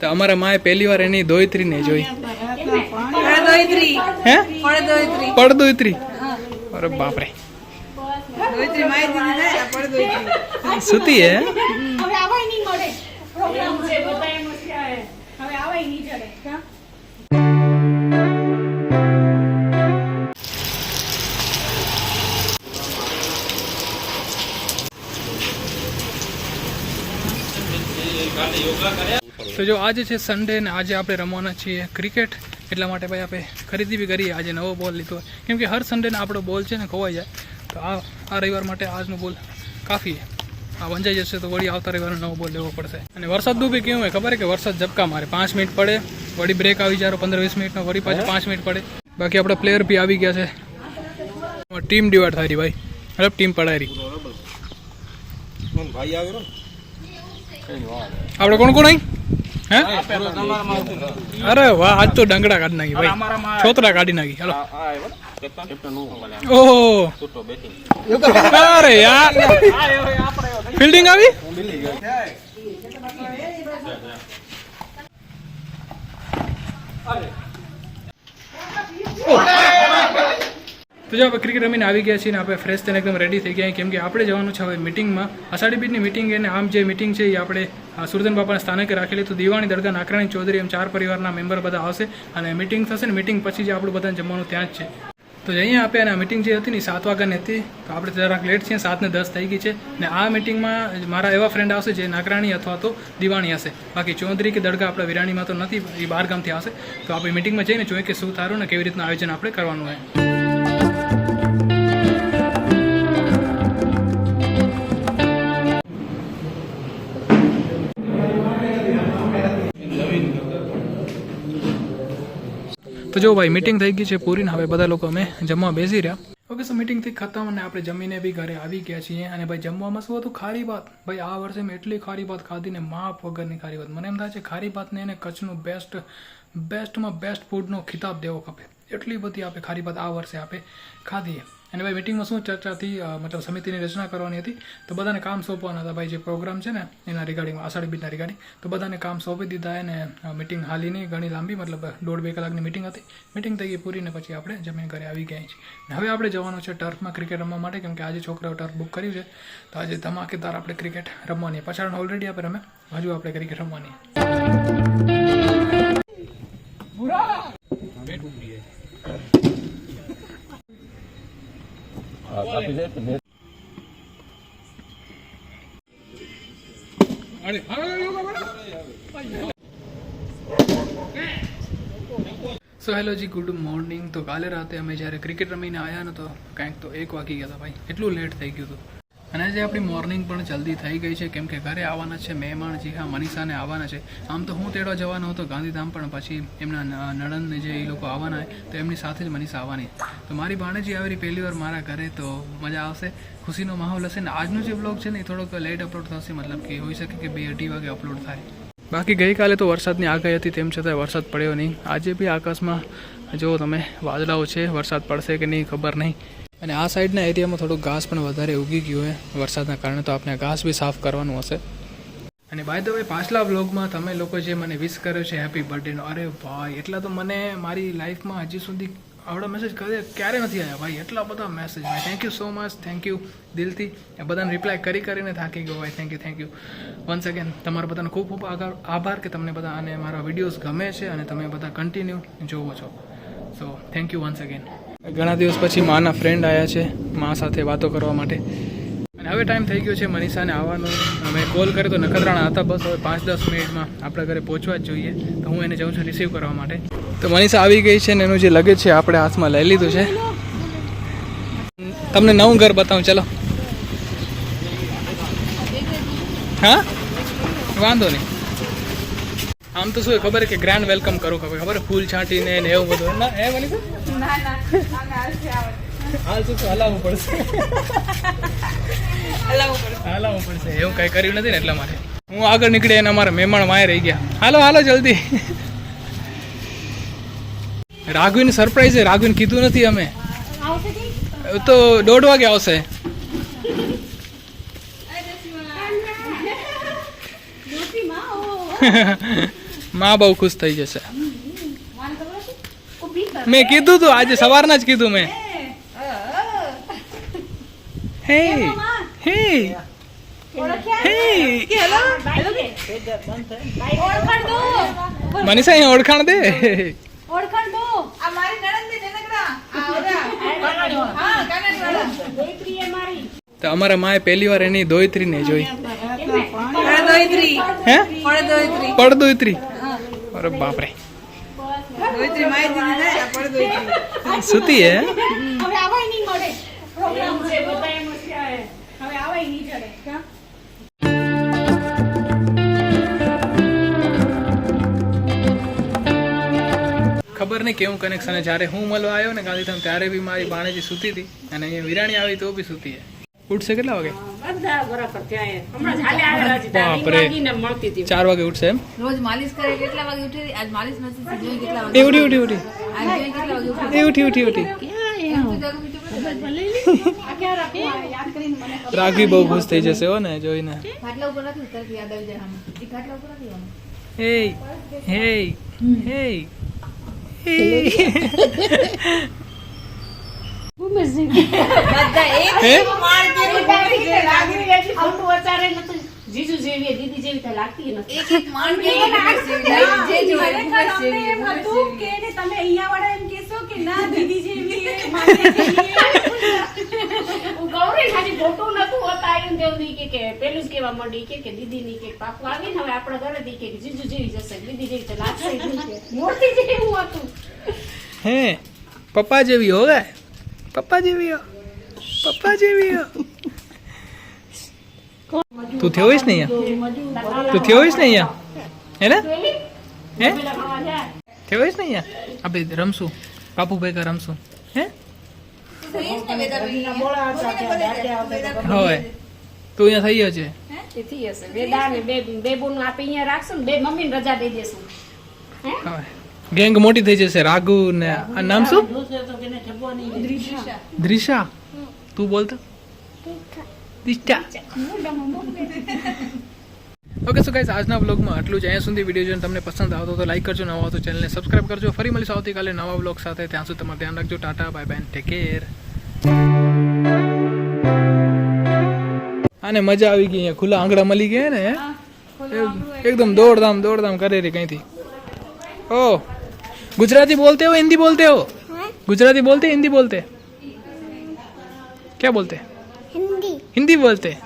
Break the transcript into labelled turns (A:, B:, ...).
A: તો અમારા માએ પહેલી વાર એની દોયત્રી ને
B: જોઈ
A: હે?
B: પડદોઈત્રી
A: પડદોયત્રી અરે બાપરે. સુતી હે?
C: હવે આવાય નહીં મળે. પ્રોગ્રામ છે બતાય જ હવે આવાય નહીં જડે.
A: તો જો આજે છે સન્ડે ને આજે આપણે રમવાના છીએ ક્રિકેટ એટલા માટે ભાઈ આપણે ખરીદી બી કરીએ. આજે નવો બોલ લીધો કેમ કે હર સન્ડેને આપણો બોલ છે ને ખોવાઈ જાય. તો આ આ રવિવાર માટે આજનો બોલ કાફી આ વંચાઈ જશે તો વળી આવતા રવિવારનો નવો બોલ લેવો પડશે. અને વરસાદનું બી કેવું હોય ખબર છે કે વરસાદ ઝબકા મારે. પાંચ મિનિટ પડે વળી બ્રેક આવી જાય પંદર વીસ મિનિટનો વળી પાછું પાંચ મિનિટ પડે. બાકી આપણા પ્લેયર બી આવી ગયા છે. ટીમ ડિવાઈડ થાય રહી ભાઈ. મતલબ ટીમ પડાય આપણે કોણ કોણ અહીં? હે? અરે વાહ આજ તો ડંગડા કાઢી નાખી ભાઈ. છોતરા કાઢી નાખી હાલો. ઓહો. અરે યાર. ફિલ્ડિંગ આવી? તો જો આપણે ક્રિકેટ રમીને આવી ગયા છીએ ને આપણે ફ્રેશ થઈને એકદમ રેડી થઈ ગયા કેમ કે આપણે જવાનું છે હવે મિટિંગમાં અષાઢી બીજની મિટિંગ અને આમ જે મિટિંગ છે એ આપણે સુરજન બાપાના સ્થાનકે રાખેલી. તો દિવાણી દરગાહ, નાકરાણી ચૌધરી એમ ચાર પરિવારના મેમ્બર બધા આવશે. અને મિટિંગ થશે ને મિટિંગ પછી જે આપણું બધાને જમવાનું ત્યાં જ છે. તો અહીંયા આપણે આ મિટિંગ જે હતી ને સાત વાગ્યાની હતી. તો આપણે જરાક લેટ છીએ સાતને દસ થઈ ગઈ છે. ને આ મિટિંગમાં મારા એવા ફ્રેન્ડ આવશે જે નાકરાણી અથવા તો દિવાણી હશે. બાકી ચૌધરી કે દરગાહ આપણા વિરાણીમાં તો નથી, એ બહાર આવશે. તો આપણે મિટિંગમાં જઈને જોઈએ કે શું થારું ને કેવી રીતના આયોજન આપણે કરવાનું હોય. તો જો ભાઈ મીટિંગ થઈ ગઈ છે પૂરી ને હવે બધા લોકો અમે જમવા બેસી રહ્યા. ઓકે સો મીટિંગથી ખતમ અને આપણે જમીને બી ઘરે આવી ગયા છીએ અને ભાઈ, જમવામાં શું હતું? ખારી ભાત. ભાઈ, આ વર્ષે મેં એટલી ખારી ભાત ખાધી ને માપ વગરની ખારી ભાત. મને એમ થાય છે, ખારી ભાતને એને કચ્છનું બેસ્ટ બેસ્ટમાં બેસ્ટ ફૂડનો ખિતાબ દેવો ખપે. એટલી બધી આપણે ખારી ભાત આ વર્ષે આપણે ખાધી અને ભાઈ મિટિંગમાં શું ચર્ચાથી મતલબ સમિતિની રચના કરવાની હતી, તો બધાને કામ સોંપવાના હતા. ભાઈ જે પ્રોગ્રામ છે ને, એના રિગાર્ડિંગ આષાઢી બીજના રિગાર્ડિંગ તો બધાને કામ સોંપી દીધા અને મિટિંગ હાલીની ઘણી લાંબી, મતલબ દોઢ બે કલાકની મિટિંગ હતી. મિટિંગ થઈ ગઈ પૂરીને પછી આપણે જમીન ઘરે આવી ગયા છીએ. હવે આપણે જવાનું છે ટર્ફમાં ક્રિકેટ રમવા માટે, કેમ કે આજે છોકરાઓ ટર્ફ બુક કર્યું છે. તો આજે ધમાકેદાર આપણે ક્રિકેટ રમવાની પાછળ ઓલરેડી આપણે રમે હજુ આપણે ક્રિકેટ રમવાની so hello ji good morning તો કાલે રાતે અમે જ્યારે ક્રિકેટ રમીને આવ્યા ને તો કાંઈક તો એક વાગી ગયા હતા ભાઈ એટલું લેટ થઈ ગયું હતું. અને આજે આપણી મોર્નિંગ પણ જલ્દી થઈ ગઈ છે. કેમ કે ઘરે આવવાના છે મહેમાન જી હા, મનીષાને આવવાના છે. આમ તો હું તેડવા જવાનો હતો ગાંધીધામ, પણ પછી એમના નણંદને જે એ લોકો આવવાના હોય, તો એમની સાથે જ મનીષા આવવાની. તો મારી ભાણેજી આવેલી પહેલી વાર મારા ઘરે, તો મજા આવશે. ખુશીનો માહોલ હશે ને આજનો જે બ્લોગ છે ને, એ થોડોક લેટ અપલોડ થશે. મતલબ કે હોઈ શકે કે બે અઢી વાગે અપલોડ થાય. બાકી ગઈકાલે તો વરસાદની આગાહી હતી, તેમ છતાં વરસાદ પડ્યો નહીં. આજે બી આકાશમાં, જો તમે વાદળાઓ છે, વરસાદ પડશે કે નહીં ખબર નહીં. અને આ સાઈડના એરિયામાં થોડુંક ઘાસ પણ વધારે ઉગી ગયું હોય વરસાદના કારણે, તો આપણે ઘાસ બી સાફ કરવાનું હશે. અને બાય ધ વે પાછલા વ્લોગમાં તમે લોકો જે મને વિશ કર્યો છે હેપી બર્થડેનો અરે ભાઈ, એટલા તો મને મારી લાઈફમાં હજી સુધી આવડો મેસેજ કરે ક્યારે નથી આવ્યા? ભાઈ, એટલા બધા મેસેજ ભાઈ thank you so much thank you દિલથી. એ બધાને રિપ્લાય કરી કરીને થાકી ગયો ભાઈ thank you thank you once again તમારા બધાનો ખૂબ ખૂબ આભાર કે તમને બધા અને મારા વિડીયોઝ ગમે છે અને તમે બધા કન્ટિન્યુ જોવો છો. So thank you once again ઘણા દિવસ પછી માના ફ્રેન્ડ આવ્યા છે, મા સાથે વાતો કરવા માટે. અને હવે ટાઈમ થઈ ગયો છે મનીષાને આવવાનો. અમે કોલ કર્યો તો નખત્રાણા હતા, બસ હવે પાંચ દસ મિનિટમાં આપણા ઘરે પહોંચવા જ જોઈએ. તો હું એને જાઉં છું રિસીવ કરવા માટે. તો મનીષા આવી ગઈ છે ને એનું જે લગેજ છે, આપણે હાથમાં લઈ લીધું છે. તમને નવું ઘર બતાવું, ચલો. હા? વાંધો નહીં. આમ તો શું ખબર કે ગ્રાન્ડ વેલકમ કરું ખબર ખબર ફૂલ છાંટીને ને એવું બધું. ના એ મનીષા
B: ના ના
A: હાલ શું શું હલાવવું પડશે.
B: હલાવવું પડશે.
A: હલાવવું પડશે. એવું કઈ કર્યું નથી ને એટલા માટે. હું આગળ નીકળી અને અમારા મહેમાન વાય રહી ગયા. હાલો હાલો જલ્દી. રાઘવીને સરપ્રાઈઝ છે રાઘવીને કીધું નથી અમે. તો દોઢ વાગે આવશે. માં બહુ ખુશ થઈ જશે. મેં કીધું તું આજે સવારના જ કીધું મેં. હે હે. હે.
C: ઓળખાણ દો.
A: મનીષા ઓળખાણ દે.
C: ઓળખાણ
B: આ મારી નણંદ.
C: દોયત્રી
A: તો અમારા માએ પહેલી વાર એની દોયત્રીને જોઈ. હે?
B: પડદોઈત્રી.
A: પડદોયત્રી અરે
B: આ પડદોઈત્રી.
A: સુતી હે?
C: હવે આવાય નહીં મળે. પ્રોગ્રામ છે બતાય એમ જ હવે આવાય નહીં ચડે
A: ખબર નહીં કેવું કનેક્શન જ્યારે હું મળવા આવ્યો ને ગાંધીધામ ત્યારે બી મારી ભાણેજી સૂતી હતી. અને અહીંયા વિરાણી આવી તો બી સૂતી ઉઠશે કેટલા વાગે? ચાર વાગે ઉઠશે એમ?
B: રોજ માલિશ કરે કેટલા વાગે ઉઠી? આજ માલિશ નથી કેટલા વાગે
A: ઉઠી ઉઠી? ઉઠી એ ઉઠી ઉઠી ઉઠી. રાઘવી બહુ ખુશ થઈ જશે હો ને જોઈને.
B: ખાટલા ઉપર નથી ઉતરતી યાદ આવી જાય આમાં. એ ખાટલા ઉપર નથી આમાં.
A: હે હે હે હે
D: જીજુ જેવી દીદી જેવી તો લાગતી નથી
C: એમ તમે અહીંયા એમ કહેશો કે ના દીદી જેવી
D: ખાલી ખોટું નતું હોતા આવ્યું ને તેવું કે કે પેલું જ કેવા મળી કે કે દીદી ની કે પાપુ આવી ને હવે આપણા ઘરે કે જીજુ જેવી જશે દીદી જેવી તો લાગશે. મૂર્તિ જેવું હતું
A: હે, પપ્પા જેવી હો ગए પપ્પા જેવી હો. પપ્પા જેવી હો. તું થયો હોઈશ ને અહીંયા? તું થયો હોઈશ ને અહીંયા? હે ને? હે? થયો હોઈશ ને અહીંયા? આપણે રમશું. બાપુભાઈ કા રમશું. હે. હોય. તું અહીંયા થઈ ગયો છે?
D: થઈ હશે બે દા ને બે બે બોનું આપણે અહીંયા રાખશું ને બે મમ્મી રજા દઈ દેશું.
A: હવે ગેંગ મોટી થઈ જશે. રાઘુ ને આ નામ શું? દ્રિશા તું બોલતો દિષ્ટા ઓકે સો ગાઈઝ આજના બ્લોગમાં આટલું જ. અહીંયા સુધી વીડિયો જોઈને તમને પસંદ આવતો તો લાઈક કરજો નવા તો ચેનલને સબસ્ક્રાઇબ કરજો. ફરી મળીશું આવતીકાલે નવા બ્લોગ સાથે. ત્યાં સુધી તમારું ધ્યાન રાખજો. Tata bye bye take care આને મજા આવી ગઈ અહીંયા. ખુલ્લા આંગળા મળી ગયા ને? એકદમ દોડધામ દોડધામ કરે રે કઈથી. ओ गुजराती बोलते हो हिंदी बोलते हो गुजराती बोलते हिंदी बोलते क्या बोलते हिंदी हिंदी बोलते